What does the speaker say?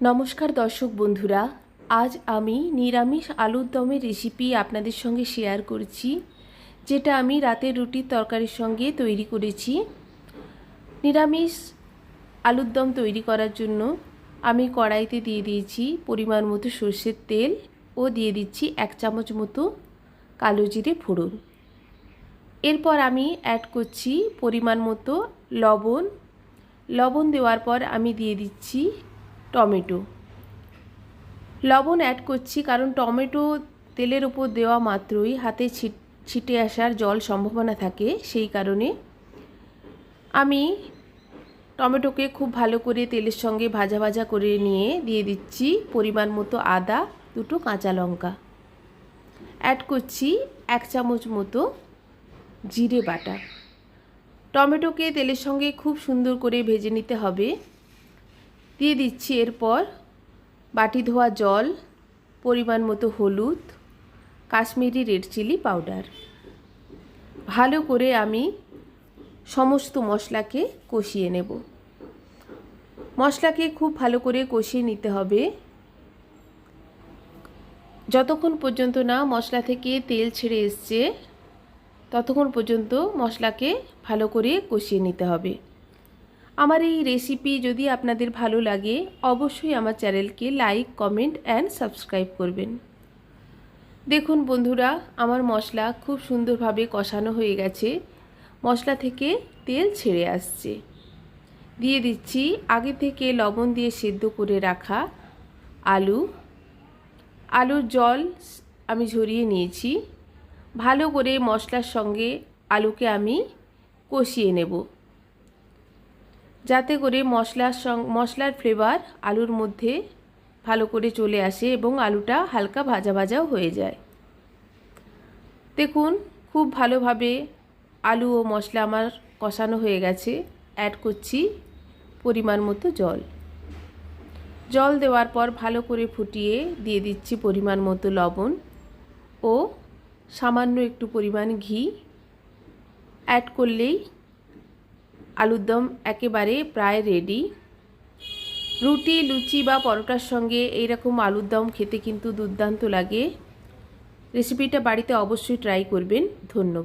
নমস্কার দর্শক বন্ধুরা, আজ আমি নিরামিষ আলুর দমের রেসিপি আপনাদের সঙ্গে শেয়ার করছি, যেটা আমি রাতের রুটির তরকারির সঙ্গে তৈরি করেছি। নিরামিষ আলুর দম তৈরি করার জন্য আমি কড়াইতে দিয়ে দিয়েছি পরিমাণ মতো সর্ষের তেল ও দিয়ে দিচ্ছি এক চামচ মতো কালো জিরে ফোড়ন। এরপর আমি অ্যাড করছি পরিমাণ মতো লবণ। লবণ দেওয়ার পর আমি দিয়ে দিচ্ছি টমেটো। লবণ অ্যাড করছি কারণ টমেটো তেলের ওপর দেওয়া মাত্রই হাতে ছিটে আসার জল সম্ভাবনা থাকে, সেই কারণে আমি টমেটোকে খুব ভালো করে তেলের সঙ্গে ভাজা ভাজা করে নিয়ে দিয়ে দিচ্ছি পরিমাণ মতো আদা, দুটো কাঁচা লঙ্কা। অ্যাড করছি এক চামচ মতো জিরে বাটা। টমেটোকে তেলের সঙ্গে খুব সুন্দর করে ভেজে নিতে হবে। দিয়ে দিচ্ছি এরপর বাটি ধোয়া জল, পরিমাণ মতো হলুদ, কাশ্মীরি রেড চিলি পাউডার। ভালো করে আমি সমস্ত মশলাকে কষিয়ে নেব। মশলাকে খুব ভালো করে কষিয়ে নিতে হবে। যতক্ষণ পর্যন্ত না মশলা থেকে তেল ছেড়ে এসছে, ততক্ষণ পর্যন্ত মশলাকে ভালো করে কষিয়ে নিতে হবে। আমার এই রেসিপি যদি আপনাদের ভালো লাগে, অবশ্যই আমার চ্যানেলকে লাইক কমেন্ট অ্যান্ড সাবস্ক্রাইব করবেন। দেখুন বন্ধুরা, আমার মশলা খুব সুন্দরভাবে কষানো হয়ে গেছে। মশলা থেকে তেল ছেড়ে আসছে। দিয়ে দিচ্ছি আগে থেকে লবণ দিয়ে সেদ্ধ করে রাখা আলু। আলুর জল আমি ঝরিয়ে নিয়েছি। ভালো করে মশলার সঙ্গে আলুকে আমি কষিয়ে নেব। যাতে করে মশলার সং, মশলার ফ্লেভার আলুর মধ্যে ভালো করে চলে আসে এবং আলুটা হালকা ভাজা ভাজাও হয়ে যায়। দেখুন, খুব ভালোভাবে আলু ও মশলা আমার কষানো হয়ে গেছে। অ্যাড করছি পরিমাণ মতো জল। জল দেওয়ার পর ভালো করে ফুটিয়ে দিয়ে দিচ্ছি পরিমাণ মতো লবণ ও সামান্য একটু পরিমাণ ঘি। অ্যাড করলেই আলুর দম একেবারে প্রায় রেডি রুটি, লুচি বা পরোটার সঙ্গে এইরকম আলুর দম খেতে কিন্তু দুর্দান্ত লাগে। রেসিপিটা বাড়িতে অবশ্যই ট্রাই করবেন। ধন্যবাদ।